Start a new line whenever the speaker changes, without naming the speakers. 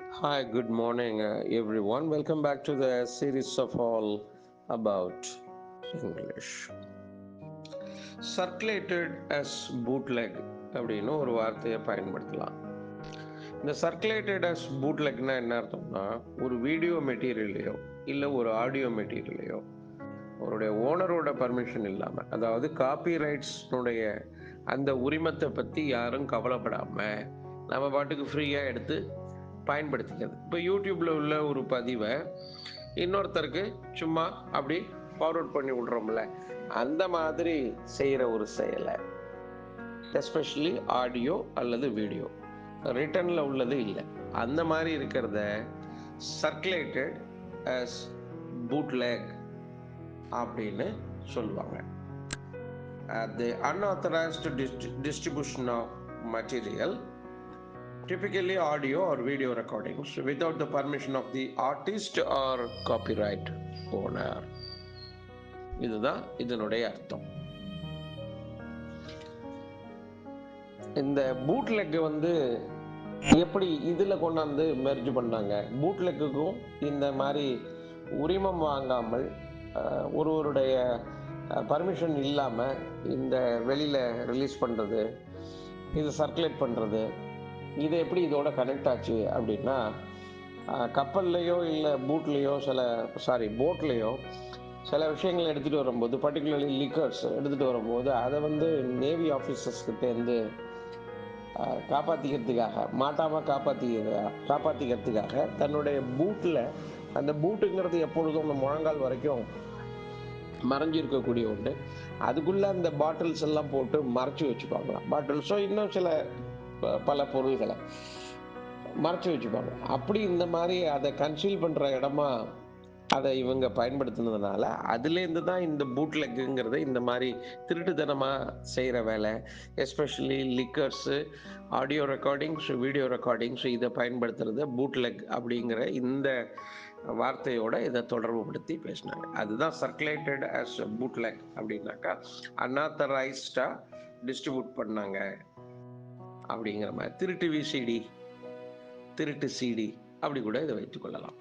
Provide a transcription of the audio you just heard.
Hi, good morning, uh, everyone. Welcome back to the series of all about English. Circulated as bootleg அப்படின்னு ஒரு வார்த்தையை பயன்படுத்தலாம் இந்த circulated as பூட்லெக்னா என்ன அர்த்தம்னா ஒரு வீடியோ மெட்டீரியலையோ இல்லை ஒரு ஆடியோ மெட்டீரியலையோ அவருடைய ஓனரோட பர்மிஷன் இல்லாமல் அதாவது காப்பி ரைட்ஸ்னுடைய அந்த உரிமத்தை பற்றி யாரும் கவலைப்படாமல் நம்ம பாட்டுக்கு ஃப்ரீயாக எடுத்து பயன்படுத்திக்கிறது. இப்போ யூடியூப்பில் உள்ள ஒரு பதிவை இன்னொருத்தருக்கு சும்மா அப்படி ஃபார்வர்ட் பண்ணி விட்றோம்ல. அந்த மாதிரி செய்கிற ஒரு செயலை எஸ்பெஷலி ஆடியோ அல்லது வீடியோ ரிட்டனில் உள்ளது இல்லை. அந்த மாதிரி இருக்கிறத சர்க்குலேட்டட் அஸ் பூட்லேக் அப்படின்னு சொல்லுவாங்க. அது unauthorised distribution of material typically audio or video recordings without the permission of the artist or copyright owner. இதுதான் இதனுடைய அர்த்தம். இந்த பூட்லெக் வந்து எப்படி இதில் கொண்டாந்து மெர்ஜ் பண்ணாங்க? பூட்லெக்குக்கும் இந்த மாதிரி உரிமம் வாங்காமல் ஒருவருடைய பர்மிஷன் இல்லாமல் இந்த வெளியில் ரிலீஸ் பண்ணுறது இது சர்க்குலேட் பண்ணுறது இது எப்படி இதோட கனெக்ட் ஆச்சு அப்படின்னா கப்பல்லையோ இல்லை பூட்லேயோ சில சாரி போட்லேயோ சில விஷயங்கள் எடுத்துகிட்டு வரும்போது பர்டிகுலர்லி லிக்கர்ஸ் எடுத்துகிட்டு வரும்போது அதை வந்து நேவி ஆஃபீஸர்ஸ்கிட்டேருந்து காப்பாற்றிக்கிறதுக்காக மாட்டாமல் காப்பாற்றிக்க காப்பாற்றிக்கிறதுக்காக தன்னுடைய பூட்டில் அந்த பூட்டுங்கிறது எப்பொழுதும் அந்த முழங்கால் வரைக்கும் மறைஞ்சிருக்கக்கூடிய ஒன்று அதுக்குள்ளே அந்த பாட்டில்ஸ் எல்லாம் போட்டு மறைச்சி வச்சுப்பாங்களாம் பாட்டில்ஸோ இன்னும் சில பல பொருள்களை மறைச்சி வச்சுப்பாங்க. அப்படி இந்த மாதிரி அதை கன்சீல் பண்ணுற இடமா அதை இவங்க பயன்படுத்தினதுனால அதுலேருந்து தான் இந்த பூட்லெக்குங்கிறது இந்த மாதிரி திருட்டுத்தனமாக செய்கிற வேலை. Especially liquors audio recordings video recordings இதை பயன்படுத்துறது பூட்லெக் அப்படிங்கிற இந்த வார்த்தையோட இதை தொடர்புபடுத்தி பேசினாங்க. அதுதான் சர்க்குலேட்டட் ஆஸ் பூட்லெக் அப்படின்னாக்கா அன்ஆத்தரைஸ்டாக டிஸ்ட்ரிபியூட் பண்ணாங்க. அப்படிங்கிற மாதிரி திருட்டு விசிடி திருட்டு சிடி அப்படி கூட இதை வைத்துக்கொள்ளலாம்